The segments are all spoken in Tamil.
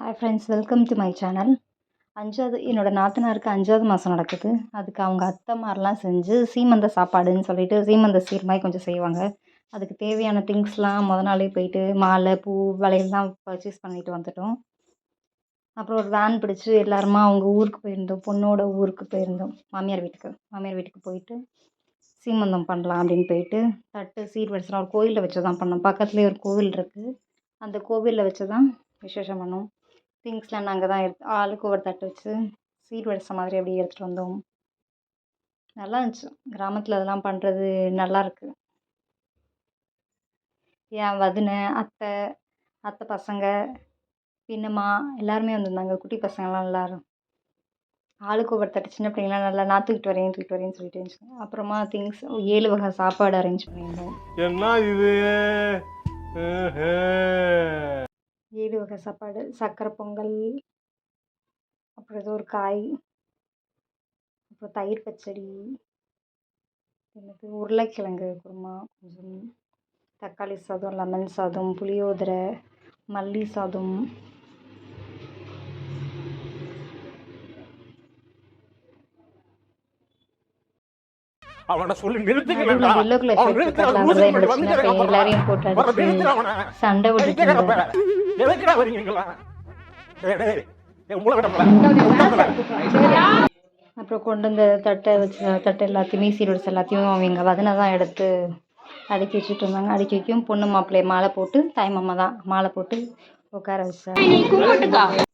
Hi friends welcome to my channel அஞ்சாவது என்னோடய நாத்தனாருக்கு அஞ்சாவது மாதம் நடக்குது. அதுக்கு அவங்க அத்தைமாரெலாம் செஞ்சு சீமந்த சாப்பாடுன்னு சொல்லிட்டு சீமந்த சீர் மாதிரி கொஞ்சம் செய்வாங்க. அதுக்கு தேவையான திங்ஸ்லாம் முத நாளே போயிட்டு மாலை பூ வளையல்லாம் பர்ச்சேஸ் பண்ணிட்டு வந்துட்டோம். அப்புறம் ஒரு வேன் பிடிச்சி எல்லாருமா அவங்க ஊருக்கு போயிருந்தோம். பொண்ணோட ஊருக்கு போயிருந்தோம். மாமியார் வீட்டுக்கு மாமியார் வீட்டுக்கு போயிட்டு சீமந்தம் பண்ணலாம் அப்படின்னு போயிட்டு தட்டு சீர் வரிசைலாம் ஒரு கோயிலில் வச்சு தான் பண்ணோம். பக்கத்துலேயே ஒரு கோவில் இருக்குது அந்த கோவிலில் வச்சு தான் விசேஷம் பண்ணோம். திங்ஸ்லாம் நாங்கள் தான் எடுத்து ஆளுக்கு ஒரு தட்டு வச்சு சீர் வரிசை மாதிரி அப்படியே எடுத்துகிட்டு வந்தோம். நல்லா இருந்துச்சு. கிராமத்தில் அதெல்லாம் பண்ணுறது நல்லாயிருக்கு என் வதுனை அத்தை அத்தை பசங்க பின்னம்மா எல்லாருமே வந்திருந்தாங்க. குட்டி பசங்கள்லாம் எல்லோரும். ஆளுக்கு ஒவ்வொரு தட்டு சின்ன பிள்ளைங்களாம் நல்லா நான் தூக்கிட்டு வரேன் தூக்கிட்டு வரேன்னு சொல்லிட்டு இருந்துச்சு. அப்புறமா திங்ஸ் ஏழு வகை சாப்பாடு அரேஞ்ச் பண்ணியிருந்தோம். என்ன இது? வகை சாப்பாடு சக்கரை பொங்கல் அப்புறம் ஏதோ ஒரு காய் அப்புறம் தயிர் பச்சடி எனக்கு உருளைக்கிழங்கு குருமா கொஞ்சம் தக்காளி சாதம் லெமன் சாதம் புளியோதரை மல்லி சாதம். எல்லாரையும் போட்டு அடிச்சு சண்டை வரீங்களா கிடப்பல அப்புறம் கொண்டு வந்த தட்டை வச்சு தட்டை எல்லாத்தையுமே சீர்வரிசை எல்லாத்தையும் அவங்க வதனை தான் எடுத்து அடுக்கி வச்சுட்டு இருந்தாங்க. அடுக்கி வைக்கும் பொண்ணு மாப்பிள்ளைய மாலை போட்டு தாய் மாமா தான் மாலை போட்டு உட்கார வச்சாங்க.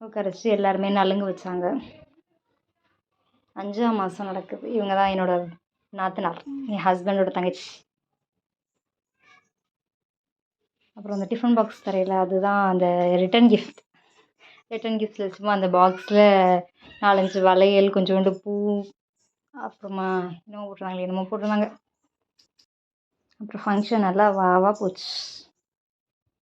உட்கார வச்சு எல்லாருமே நலுங்கு வச்சாங்க. அஞ்சாம் மாதம் நடக்குது. இவங்க தான் என்னோட நாத்தனார் என் ஹஸ்பண்டோட தங்கச்சி. அப்புறம் அந்த டிஃபன் பாக்ஸ் தரையில் அதுதான் அந்த ரிட்டன் கிஃப்ட் ரிட்டன் கிஃப்ட்ஸில் சும்மா அந்த பாக்ஸில் நாலஞ்சு வளையல் கொஞ்சோண்டு பூ அப்புறமா என்னமோ போட்டிருந்தாங்களே என்னமோ போட்டிருந்தாங்க. அப்புறம் ஃபங்க்ஷன் நல்லா வாவாக போச்சு.